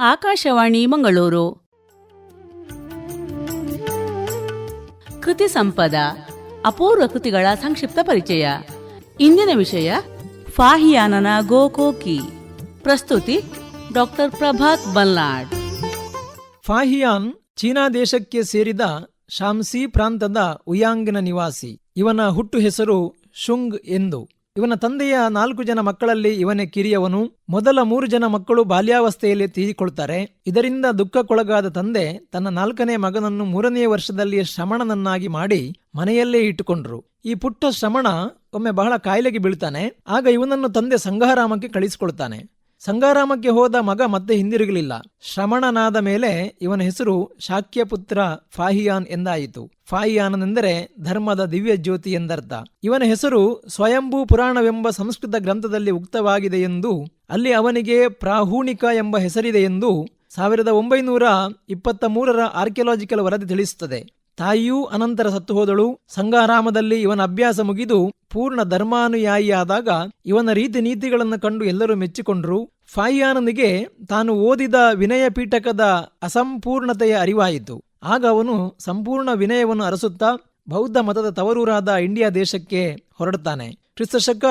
ಆಕಾಶವಾಣಿ ಮಂಗಳೂರು. ಕೃತಿ ಸಂಪದ, ಅಪೂರ್ವ ಕೃತಿಗಳ ಸಂಕ್ಷಿಪ್ತ ಪರಿಚಯ. ಇಂದಿನ ವಿಷಯ, ಫಾಹಿಯಾನನ ಗೋಕೋಕಿ ಪ್ರಸ್ತುತಿ, doctor Prabhat Balnad. Fahien China ದೇಶಕ್ಕೆ ಸೇರಿದ ಶಾಮ್ಸಿ ಪ್ರಾಂತದ ಉಯಾಂಗಿನ ನಿವಾಸಿ. ಇವನ ಹುಟ್ಟು ಹೆಸರು ಶುಂಗ್ ಎಂದು. ಇವನ ತಂದೆಯ ನಾಲ್ಕು ಜನ ಮಕ್ಕಳಲ್ಲಿ ಇವನೇ ಕಿರಿಯವನು. ಮೊದಲ ಮೂರು ಜನ ಮಕ್ಕಳು ಬಾಲ್ಯಾವಸ್ಥೆಯಲ್ಲಿ ತೀರಿಕೊಳ್ತಾರೆ. ಇದರಿಂದ ದುಃಖಕ್ಕೊಳಗಾದ ತಂದೆ ತನ್ನ ನಾಲ್ಕನೇ ಮಗನನ್ನು ಮೂರನೇ ವರ್ಷದಲ್ಲಿ ಶ್ರಮಣನನ್ನಾಗಿ ಮಾಡಿ ಮನೆಯಲ್ಲೇ ಇಟ್ಟುಕೊಂಡ್ರು. ಈ ಪುಟ್ಟ ಶ್ರಮಣ ಒಮ್ಮೆ ಬಹಳ ಕಾಯಿಲೆಗೆ ಬೀಳ್ತಾನೆ. ಆಗ ಇವನನ್ನು ತಂದೆ ಸಂಘಾರಾಮಕ್ಕೆ ಕಳಿಸಿಕೊಳ್ತಾನೆ. ಸಂಗಾರಾಮಕ್ಕೆ ಹೋದ ಮಗ ಮತ್ತೆ ಹಿಂದಿರುಗಲಿಲ್ಲ. ಶ್ರಮಣನಾದ ಮೇಲೆ ಇವನ ಹೆಸರು ಶಾಕ್ಯಪುತ್ರ ಫಾಹಿಯಾನ್ ಎಂದಾಯಿತು. ಫಾಹಿಯಾನನೆಂದರೆ ಧರ್ಮದ ದಿವ್ಯ ಜ್ಯೋತಿ ಎಂದರ್ಥ. ಇವನ ಹೆಸರು ಸ್ವಯಂಭೂ ಪುರಾಣವೆಂಬ ಸಂಸ್ಕೃತ ಗ್ರಂಥದಲ್ಲಿ ಉಕ್ತವಾಗಿದೆ ಎಂದು, ಅಲ್ಲಿ ಅವನಿಗೆ ಪ್ರಾಹೂಣಿಕ ಎಂಬ ಹೆಸರಿದೆ ಎಂದು ಸಾವಿರದ ಒಂಬೈನೂರ ಇಪ್ಪತ್ತ ಮೂರರ ಆರ್ಕಿಯಾಲಜಿಕಲ್ ವರದಿ ತಿಳಿಸುತ್ತದೆ. ತಾಯಿಯೂ ಅನಂತರ ಸತ್ತು ಹೋದಳು. ಸಂಗಾರಾಮದಲ್ಲಿ ಇವನ ಅಭ್ಯಾಸ ಮುಗಿದು ಪೂರ್ಣ ಧರ್ಮಾನುಯಾಯಿಯಾದಾಗ ಇವನ ರೀತಿ ನೀತಿಗಳನ್ನು ಕಂಡು ಎಲ್ಲರೂ ಮೆಚ್ಚಿಕೊಂಡ್ರು. ಫಾಯಿಯಾನನಿಗೆ ತಾನು ಓದಿದ ವಿನಯ ಪೀಠಕದ ಅಸಂಪೂರ್ಣತೆಯ ಅರಿವಾಯಿತು. ಆಗ ಅವನು ಸಂಪೂರ್ಣ ವಿನಯವನ್ನು ಅರಸುತ್ತಾ ಬೌದ್ಧ ಮತದ ತವರೂರಾದ ಇಂಡಿಯಾ ದೇಶಕ್ಕೆ ಹೊರಡುತ್ತಾನೆ. ಕ್ರಿಸ್ತಶಕ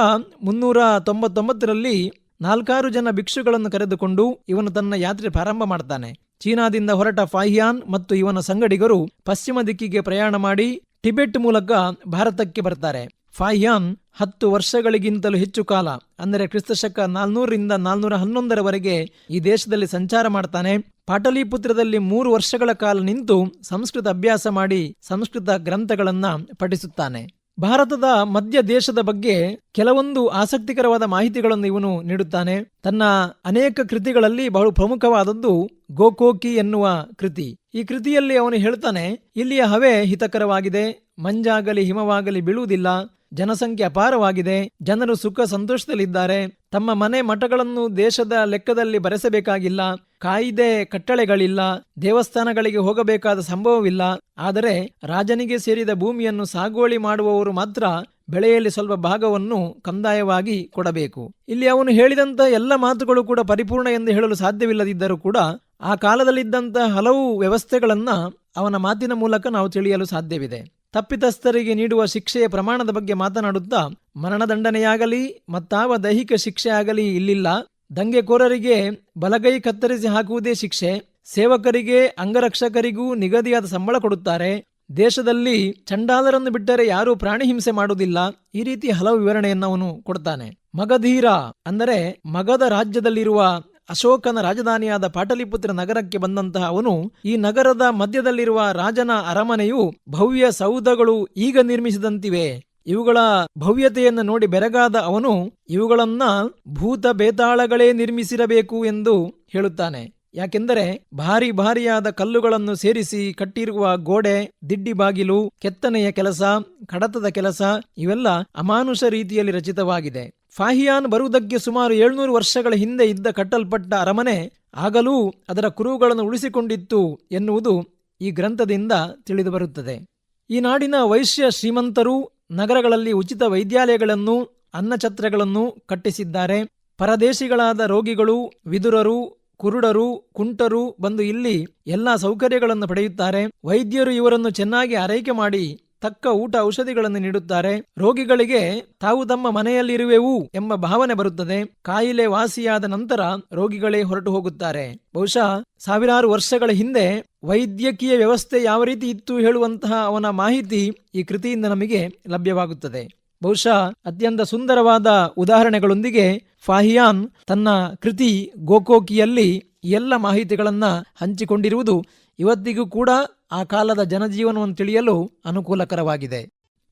ಮುನ್ನೂರ ತೊಂಬತ್ತೊಂಬತ್ತರಲ್ಲಿ ನಾಲ್ಕಾರು ಜನ ಭಿಕ್ಷುಗಳನ್ನು ಕರೆದುಕೊಂಡು ಇವನು ತನ್ನ ಯಾತ್ರೆ ಪ್ರಾರಂಭ ಮಾಡ್ತಾನೆ. ಚೀನಾದಿಂದ ಹೊರಟ ಫಾಹಿಯಾನ್ ಮತ್ತು ಇವನ ಸಂಗಡಿಗರು ಪಶ್ಚಿಮ ದಿಕ್ಕಿಗೆ ಪ್ರಯಾಣ ಮಾಡಿ ಟಿಬೆಟ್ ಮೂಲಕ ಭಾರತಕ್ಕೆ ಬರ್ತಾರೆ ಫಾಹಿಯಾನ್ ಹತ್ತು ವರ್ಷಗಳಿಗಿಂತಲೂ ಹೆಚ್ಚು ಕಾಲ, ಅಂದರೆ ಕ್ರಿಸ್ತಶಕ ನಾಲ್ನೂರರಿಂದ ನಾಲ್ನೂರ ಹನ್ನೊಂದರವರೆಗೆ ಈ ದೇಶದಲ್ಲಿ ಸಂಚಾರ ಮಾಡ್ತಾನೆ. ಪಾಟಲಿಪುತ್ರದಲ್ಲಿ ಮೂರು ವರ್ಷಗಳ ಕಾಲ ನಿಂತು ಸಂಸ್ಕೃತ ಅಭ್ಯಾಸ ಮಾಡಿ ಸಂಸ್ಕೃತ ಗ್ರಂಥಗಳನ್ನ ಪಠಿಸುತ್ತಾನೆ. ಭಾರತದ ಮಧ್ಯ ದೇಶದ ಬಗ್ಗೆ ಕೆಲವೊಂದು ಆಸಕ್ತಿಕರವಾದ ಮಾಹಿತಿಗಳನ್ನು ಇವನು ನೀಡುತ್ತಾನೆ. ತನ್ನ ಅನೇಕ ಕೃತಿಗಳಲ್ಲಿ ಬಹಳ ಪ್ರಮುಖವಾದದ್ದು ಗೋಕೋಕಿ ಎನ್ನುವ ಕೃತಿ. ಈ ಕೃತಿಯಲ್ಲಿ ಅವನು ಹೇಳ್ತಾನೆ, ಇಲ್ಲಿಯ ಹವೆ ಹಿತಕರವಾಗಿದೆ, ಮಂಜಾಗಲಿ ಹಿಮವಾಗಲಿ ಬೀಳುವುದಿಲ್ಲ ಜನಸಂಖ್ಯೆ ಅಪಾರವಾಗಿದೆ. ಜನರು ಸುಖ ಸಂತೋಷದಲ್ಲಿದ್ದಾರೆ. ತಮ್ಮ ಮನೆ ಮಠಗಳನ್ನು ದೇಶದ ಲೆಕ್ಕದಲ್ಲಿ ಬರೆಸಬೇಕಾಗಿಲ್ಲ. ಕಾಯಿದೆ, ಕಟ್ಟಳೆಗಳಿಲ್ಲ. ದೇವಸ್ಥಾನಗಳಿಗೆ ಹೋಗಬೇಕಾದ ಸಂಭವವಿಲ್ಲ. ಆದರೆ ರಾಜನಿಗೆ ಸೇರಿದ ಭೂಮಿಯನ್ನು ಸಾಗುವಳಿ ಮಾಡುವವರು ಮಾತ್ರ ಬೆಳೆಯಲ್ಲಿ ಸ್ವಲ್ಪ ಭಾಗವನ್ನು ಕಂದಾಯವಾಗಿ ಕೊಡಬೇಕು. ಇಲ್ಲಿ ಅವನು ಹೇಳಿದಂತ ಎಲ್ಲ ಮಾತುಗಳು ಕೂಡ ಪರಿಪೂರ್ಣ ಎಂದು ಹೇಳಲು ಸಾಧ್ಯವಿಲ್ಲದಿದ್ದರೂ ಕೂಡ ಆ ಕಾಲದಲ್ಲಿದ್ದಂಥ ಹಲವು ವ್ಯವಸ್ಥೆಗಳನ್ನು ಅವನ ಮಾತಿನ ಮೂಲಕ ನಾವು ತಿಳಿಯಲು ಸಾಧ್ಯವಿದೆ. ತಪ್ಪಿತಸ್ಥರಿಗೆ ನೀಡುವ ಶಿಕ್ಷೆಯ ಪ್ರಮಾಣದ ಬಗ್ಗೆ ಮಾತನಾಡುತ್ತಾ, ಮರಣದಂಡನೆಯಾಗಲಿ ಮತ್ತಾವ ದೈಹಿಕ ಶಿಕ್ಷೆ ಆಗಲಿ ಇಲ್ಲಿಲ್ಲ. ದಂಗೆಕೋರರಿಗೆ ಬಲಗೈ ಕತ್ತರಿಸಿ ಹಾಕುವುದೇ ಶಿಕ್ಷೆ. ಸೇವಕರಿಗೆ, ಅಂಗರಕ್ಷಕರಿಗೂ ನಿಗದಿಯಾದ ಸಂಬಳ ಕೊಡುತ್ತಾರೆ. ದೇಶದಲ್ಲಿ ಚಂಡಾಲರನ್ನು ಬಿಟ್ಟರೆ ಯಾರೂ ಪ್ರಾಣಿ ಹಿಂಸೆ ಮಾಡುವುದಿಲ್ಲ. ಈ ರೀತಿ ಹಲವು ವಿವರಣೆಯನ್ನು ಅವನು ಕೊಡ್ತಾನೆ. ಮಗಧೀರ ಅಂದರೆ ಮಗದ ರಾಜ್ಯದಲ್ಲಿರುವ ಅಶೋಕನ ರಾಜಧಾನಿಯಾದ ಪಾಟಲಿಪುತ್ರ ನಗರಕ್ಕೆ ಬಂದಂತಹ ಅವನು ಈ ನಗರದ ಮಧ್ಯದಲ್ಲಿರುವ ರಾಜನ ಅರಮನೆಯು ಭವ್ಯ ಸೌಧಗಳು ಈಗ ನಿರ್ಮಿಸಿದಂತಿವೆ. ಇವುಗಳ ಭವ್ಯತೆಯನ್ನು ನೋಡಿ ಬೆರಗಾದ ಅವನು ಇವುಗಳನ್ನ ಭೂತ ಬೇತಾಳಗಳೇ ನಿರ್ಮಿಸಿರಬೇಕು ಎಂದು ಹೇಳುತ್ತಾನೆ. ಯಾಕೆಂದರೆ ಭಾರಿ ಭಾರಿಯಾದ ಕಲ್ಲುಗಳನ್ನು ಸೇರಿಸಿ ಕಟ್ಟಿರುವ ಗೋಡೆ, ದಿಡ್ಡಿ ಬಾಗಿಲು, ಕೆತ್ತನೆಯ ಕೆಲಸ, ಕಡತದ ಕೆಲಸ ಇವೆಲ್ಲ ಅಮಾನುಷ ರೀತಿಯಲ್ಲಿ ರಚಿತವಾಗಿದೆ. ಫಾಹಿಯಾನ್ ಬರುವುದಕ್ಕೆ ಸುಮಾರು ಏಳ್ನೂರು ವರ್ಷಗಳ ಹಿಂದೆ ಇದ್ದ ಕಟ್ಟಲ್ಪಟ್ಟ ಅರಮನೆ ಆಗಲೂ ಅದರ ಕುರುಗಳನ್ನು ಉಳಿಸಿಕೊಂಡಿತ್ತು ಎನ್ನುವುದು ಈ ಗ್ರಂಥದಿಂದ ತಿಳಿದುಬರುತ್ತದೆ. ಈ ನಾಡಿನ ವೈಶ್ಯ ಶ್ರೀಮಂತರು ನಗರಗಳಲ್ಲಿ ಉಚಿತ ವೈದ್ಯಾಲಯಗಳನ್ನು ಅನ್ನಛತ್ರಗಳನ್ನು ಕಟ್ಟಿಸಿದ್ದಾರೆ. ಪರದೇಶಿಗಳಾದ ರೋಗಿಗಳು, ವಿದುರರು ಕುರುಡರು, ಕುಂಟರು ಬಂದು ಇಲ್ಲಿ ಎಲ್ಲ ಸೌಕರ್ಯಗಳನ್ನು ಪಡೆಯುತ್ತಾರೆ. ವೈದ್ಯರು ಇವರನ್ನು ಚೆನ್ನಾಗಿ ಆರೈಕೆ ಮಾಡಿ ತಕ್ಕ ಊಟ ಔಷಧಿಗಳನ್ನು ನೀಡುತ್ತಾರೆ. ರೋಗಿಗಳಿಗೆ ತಾವು ತಮ್ಮ ಮನೆಯಲ್ಲಿರುವೆವು ಎಂಬ ಭಾವನೆ ಬರುತ್ತದೆ. ಕಾಯಿಲೆ ವಾಸಿಯಾದ ನಂತರ ರೋಗಿಗಳೇ ಹೊರಟು ಹೋಗುತ್ತಾರೆ. ಬಹುಶಃ ಸಾವಿರಾರು ವರ್ಷಗಳ ಹಿಂದೆ ವೈದ್ಯಕೀಯ ವ್ಯವಸ್ಥೆ ಯಾವ ರೀತಿ ಇತ್ತು ಹೇಳುವಂತಹ ಅವನ ಮಾಹಿತಿ ಈ ಕೃತಿಯಿಂದ ನಮಗೆ ಲಭ್ಯವಾಗುತ್ತದೆ. ಬಹುಶಃ ಅತ್ಯಂತ ಸುಂದರವಾದ ಉದಾಹರಣೆಗಳೊಂದಿಗೆ ಫಾಹಿಯಾನ್ ತನ್ನ ಕೃತಿ ಗೋಕೋಕಿಯಲ್ಲಿ ಎಲ್ಲ ಮಾಹಿತಿಗಳನ್ನು ಹಂಚಿಕೊಂಡಿರುವುದು ಇವತ್ತಿಗೂ ಕೂಡ ಆ ಕಾಲದ ಜನಜೀವನವನ್ನು ತಿಳಿಯಲು ಅನುಕೂಲಕರವಾಗಿದೆ.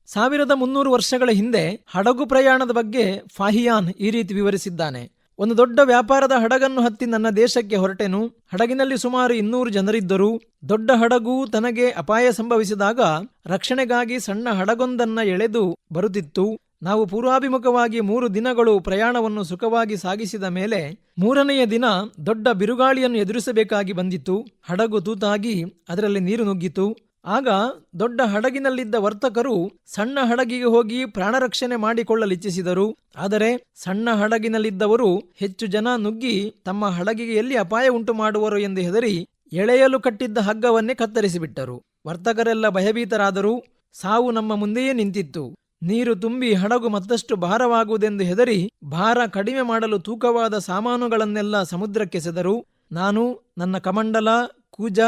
ಸಾವಿರದ ಮುನ್ನೂರು ವರ್ಷಗಳ ಹಿಂದೆ ಹಡಗು ಪ್ರಯಾಣದ ಬಗ್ಗೆ ಫಾಹಿಯಾನ್ ಈ ರೀತಿ ವಿವರಿಸಿದ್ದಾನೆ. ಒಂದು ದೊಡ್ಡ ವ್ಯಾಪಾರದ ಹಡಗನ್ನು ಹತ್ತಿ ನನ್ನ ದೇಶಕ್ಕೆ ಹೊರಟೆನು. ಹಡಗಿನಲ್ಲಿ ಸುಮಾರು ಇನ್ನೂರು ಜನರಿದ್ದರು. ದೊಡ್ಡ ಹಡಗು ತನಗೆ ಅಪಾಯ ಸಂಭವಿಸಿದಾಗ ರಕ್ಷಣೆಗಾಗಿ ಸಣ್ಣ ಹಡಗೊಂದನ್ನ ಎಳೆದು ಬರುತ್ತಿತ್ತು. ನಾವು ಪೂರ್ವಾಭಿಮುಖವಾಗಿ ಮೂರು ದಿನಗಳು ಪ್ರಯಾಣವನ್ನು ಸುಖವಾಗಿ ಸಾಗಿಸಿದ ಮೇಲೆ ಮೂರನೆಯ ದಿನ ದೊಡ್ಡ ಬಿರುಗಾಳಿಯನ್ನು ಎದುರಿಸಬೇಕಾಗಿ ಬಂದಿತ್ತು. ಹಡಗು ತೂತಾಗಿ ಅದರಲ್ಲಿ ನೀರು ನುಗ್ಗಿತು. ಆಗ ದೊಡ್ಡ ಹಡಗಿನಲ್ಲಿದ್ದ ವರ್ತಕರು ಸಣ್ಣ ಹಡಗಿಗೆ ಹೋಗಿ ಪ್ರಾಣರಕ್ಷಣೆ ಮಾಡಿಕೊಳ್ಳಲಿಚ್ಛಿಸಿದರು. ಆದರೆ ಸಣ್ಣ ಹಡಗಿನಲ್ಲಿದ್ದವರು ಹೆಚ್ಚು ಜನ ನುಗ್ಗಿ ತಮ್ಮ ಹಡಗಿಗೆ ಎಲ್ಲಿ ಅಪಾಯ ಉಂಟು ಮಾಡುವರು ಎಂದು ಹೆದರಿ ಎಳೆಯಲು ಕಟ್ಟಿದ್ದ ಹಗ್ಗವನ್ನೇ ಕತ್ತರಿಸಿಬಿಟ್ಟರು. ವರ್ತಕರೆಲ್ಲ ಭಯಭೀತರಾದರೂ. ಸಾವು ನಮ್ಮ ಮುಂದೆಯೇ ನಿಂತಿತ್ತು. ನೀರು ತುಂಬಿ ಹಡಗು ಮತ್ತಷ್ಟು ಭಾರವಾಗುವುದೆಂದು ಹೆದರಿ ಭಾರ ಕಡಿಮೆ ಮಾಡಲು ತೂಕವಾದ ಸಾಮಾನುಗಳನ್ನೆಲ್ಲ ಸಮುದ್ರಕ್ಕೆಸೆದರು ನಾನು ನನ್ನ ಕಮಂಡಲ, ಕೂಜ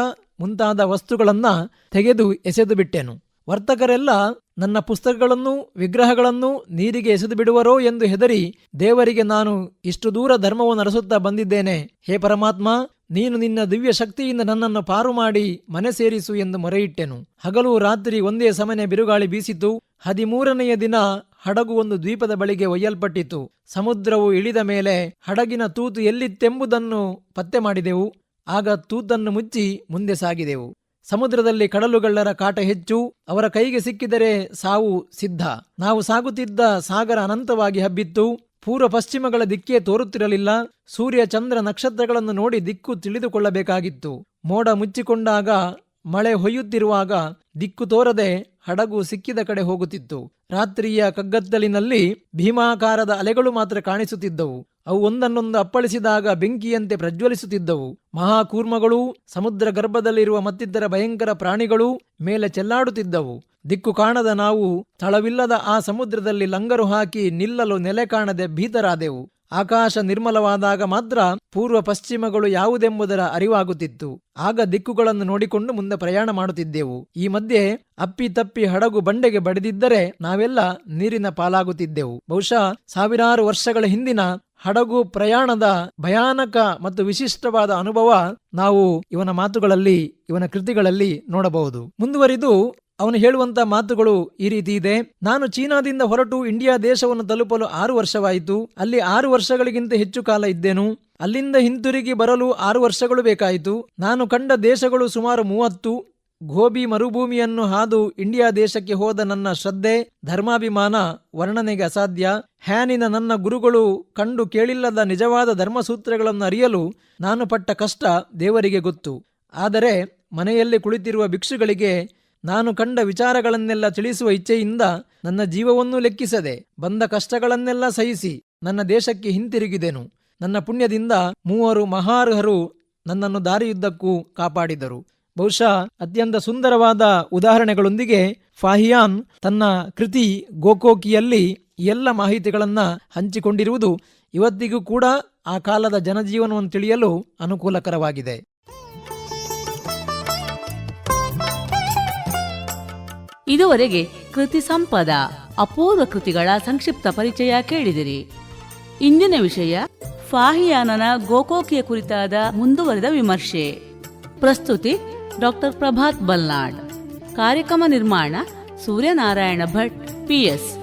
ಮುಂತಾದ ವಸ್ತುಗಳನ್ನ ತೆಗೆದು ಎಸೆದು ಬಿಟ್ಟೆನು. ವರ್ತಕರೆಲ್ಲ ನನ್ನ ಪುಸ್ತಕಗಳನ್ನು ವಿಗ್ರಹಗಳನ್ನು ನೀರಿಗೆ ಎಸೆದು ಬಿಡುವರೋ ಎಂದು ಹೆದರಿ, ದೇವರಿಗೆ ನಾನು ಇಷ್ಟು ದೂರ ಧರ್ಮವು ನಡೆಸುತ್ತಾ ಬಂದಿದ್ದೇನೆ. ಹೇ ಪರಮಾತ್ಮ, ನೀನು ನಿನ್ನ ದಿವ್ಯ ಶಕ್ತಿಯಿಂದ ನನ್ನನ್ನು ಪಾರು ಮಾಡಿ ಮನೆ ಸೇರಿಸು ಎಂದು ಮೊರೆಯಿಟ್ಟೆನು. ಹಗಲು ರಾತ್ರಿ ಒಂದೇ ಸಮನೆ ಬಿರುಗಾಳಿ ಬೀಸಿತು. ಹದಿಮೂರನೆಯ ದಿನ ಹಡಗು ಒಂದು ದ್ವೀಪದ ಬಳಿಗೆ ಒಯ್ಯಲ್ಪಟ್ಟಿತು. ಸಮುದ್ರವು ಇಳಿದ ಮೇಲೆ ಹಡಗಿನ ತೂತು ಎಲ್ಲಿತ್ತೆಂಬುದನ್ನು ಪತ್ತೆ ಮಾಡಿದೆವು. ಆಗ ತೂತನ್ನು ಮುಚ್ಚಿ ಮುಂದೆ ಸಾಗಿದೆವು. ಸಮುದ್ರದಲ್ಲಿ ಕಡಲುಗಳ್ಳರ ಕಾಟ ಹೆಚ್ಚು, ಅವರ ಕೈಗೆ ಸಿಕ್ಕಿದರೆ ಸಾವು ಸಿದ್ಧ. ನಾವು ಸಾಗುತ್ತಿದ್ದ ಸಾಗರ ಅನಂತವಾಗಿ ಹಬ್ಬಿತ್ತು, ಪೂರ್ವ ಪಶ್ಚಿಮಗಳ ದಿಕ್ಕೇ ತೋರುತ್ತಿರಲಿಲ್ಲ, ಸೂರ್ಯ ಚಂದ್ರ ನಕ್ಷತ್ರಗಳನ್ನು ನೋಡಿ ದಿಕ್ಕು ತಿಳಿದುಕೊಳ್ಳಬೇಕಾಗಿತ್ತು. ಮೋಡ ಮುಚ್ಚಿಕೊಂಡಾಗ, ಮಳೆ ಹೊಯ್ಯುತ್ತಿರುವಾಗ ದಿಕ್ಕು ತೋರದೆ ಹಡಗು ಸಿಕ್ಕಿದ ಕಡೆ ಹೋಗುತ್ತಿತ್ತು. ರಾತ್ರಿಯ ಕಗ್ಗತ್ತಲಿನಲ್ಲಿ ಭೀಮಾಕಾರದ ಅಲೆಗಳು ಮಾತ್ರ ಕಾಣಿಸುತ್ತಿದ್ದವು. ಅವು ಒಂದನ್ನೊಂದು ಅಪ್ಪಳಿಸಿದಾಗ ಬೆಂಕಿಯಂತೆ ಪ್ರಜ್ವಲಿಸುತ್ತಿದ್ದವು. ಮಹಾಕೂರ್ಮಗಳು ಸಮುದ್ರ ಗರ್ಭದಲ್ಲಿರುವ ಮತ್ತಿತರ ಭಯಂಕರ ಪ್ರಾಣಿಗಳು ಮೇಲೆ ಚೆಲ್ಲಾಡುತ್ತಿದ್ದವು. ದಿಕ್ಕು ಕಾಣದ ನಾವು ತಳವಿಲ್ಲದ ಆ ಸಮುದ್ರದಲ್ಲಿ ಲಂಗರು ಹಾಕಿ ನಿಲ್ಲಲು ನೆಲೆ ಕಾಣದೆ ಭೀತರಾದೆವು. ಆಕಾಶ ನಿರ್ಮಲವಾದಾಗ ಮಾತ್ರ ಪೂರ್ವ ಪಶ್ಚಿಮಗಳು ಯಾವುದೆಂಬುದರ ಅರಿವಾಗುತ್ತಿತ್ತು. ಆಗ ದಿಕ್ಕುಗಳನ್ನು ನೋಡಿಕೊಂಡು ಮುಂದೆ ಪ್ರಯಾಣ ಮಾಡುತ್ತಿದ್ದೆವು. ಈ ಮಧ್ಯೆ ಅಪ್ಪಿ ತಪ್ಪಿ ಹಡಗು ಬಂಡೆಗೆ ಬಡಿದಿದ್ದರೆ ನಾವೆಲ್ಲ ನೀರಿನ ಪಾಲಾಗುತ್ತಿದ್ದೆವು. ಬಹುಶಃ ಸಾವಿರಾರು ವರ್ಷಗಳ ಹಿಂದಿನ ಹಡಗು ಪ್ರಯಾಣದ ಭಯಾನಕ ಮತ್ತು ವಿಶಿಷ್ಟವಾದ ಅನುಭವ ನಾವು ಇವನ ಮಾತುಗಳಲ್ಲಿ, ಇವನ ಕೃತಿಗಳಲ್ಲಿ ನೋಡಬಹುದು. ಮುಂದುವರಿದು ಅವನು ಹೇಳುವಂತ ಮಾತುಗಳು ಈ ರೀತಿ ಇದೆ. ನಾನು ಚೀನಾದಿಂದ ಹೊರಟು ಇಂಡಿಯಾ ದೇಶವನ್ನು ತಲುಪಲು ಆರು ವರ್ಷವಾಯಿತು. ಅಲ್ಲಿ ಆರು ವರ್ಷಗಳಿಗಿಂತ ಹೆಚ್ಚು ಕಾಲ ಇದ್ದೆನು. ಅಲ್ಲಿಂದ ಹಿಂತಿರುಗಿ ಬರಲು ಆರು ವರ್ಷಗಳು ಬೇಕಾಯಿತು. ನಾನು ಕಂಡ ದೇಶಗಳು ಸುಮಾರು ಮೂವತ್ತು. ಗೋಬಿ ಮರುಭೂಮಿಯನ್ನು ಹಾದು ಇಂಡಿಯಾ ದೇಶಕ್ಕೆ ಹೋದ ನನ್ನ ಶ್ರದ್ಧೆ, ಧರ್ಮಾಭಿಮಾನ ವರ್ಣನೆಗೆ ಅಸಾಧ್ಯ. ಹ್ಯಾನಿನ ನನ್ನ ಗುರುಗಳು ಕಂಡು ಕೇಳಿಲ್ಲದ ನಿಜವಾದ ಧರ್ಮಸೂತ್ರಗಳನ್ನು ಅರಿಯಲು ನಾನು ಪಟ್ಟ ಕಷ್ಟ ದೇವರಿಗೆ ಗೊತ್ತು. ಆದರೆ ಮನೆಯಲ್ಲಿ ಕುಳಿತಿರುವ ಭಿಕ್ಷುಗಳಿಗೆ ನಾನು ಕಂಡ ವಿಚಾರಗಳನ್ನೆಲ್ಲ ತಿಳಿಸುವ ಇಚ್ಛೆಯಿಂದ ನನ್ನ ಜೀವವನ್ನೂ ಲೆಕ್ಕಿಸದೆ ಬಂದ ಕಷ್ಟಗಳನ್ನೆಲ್ಲ ಸಹಿಸಿ ನನ್ನ ದೇಶಕ್ಕೆ ಹಿಂತಿರುಗಿದೆನು. ನನ್ನ ಪುಣ್ಯದಿಂದ ಮೂವರು ಮಹಾರ್ಹರು ನನ್ನನ್ನು ದಾರಿಯುದ್ದಕ್ಕೂ ಕಾಪಾಡಿದರು. ಬಹುಶಃ ಅತ್ಯಂತ ಸುಂದರವಾದ ಉದಾಹರಣೆಗಳೊಂದಿಗೆ ಫಾಹಿಯಾನ್ ತನ್ನ ಕೃತಿ ಗೋಕೋಕಿಯಲ್ಲಿ ಎಲ್ಲ ಮಾಹಿತಿಗಳನ್ನು ಹಂಚಿಕೊಂಡಿರುವುದು ಇವತ್ತಿಗೂ ಕೂಡ ಆ ಕಾಲದ ಜನಜೀವನವನ್ನು ತಿಳಿಯಲು ಅನುಕೂಲಕರವಾಗಿದೆ. ಇದುವರೆಗೆ ಕೃತಿ ಸಂಪದ, ಅಪೂರ್ವ ಕೃತಿಗಳ ಸಂಕ್ಷಿಪ್ತ ಪರಿಚಯ ಕೇಳಿದಿರಿ. ಇಂದಿನ ವಿಷಯ, ಫಾಹಿಯಾನನ ಗೋಕೋಕಿಯ ಕುರಿತಾದ ಮುಂದುವರೆದ ವಿಮರ್ಶೆ. ಪ್ರಸ್ತುತಿ ಡಾಕ್ಟರ್ ಪ್ರಭಾತ್ ಬಲ್ನಾಡ್. ಕಾರ್ಯಕ್ರಮ ನಿರ್ಮಾಣ, ಸೂರ್ಯನಾರಾಯಣ ಭಟ್ ಪಿಎಸ್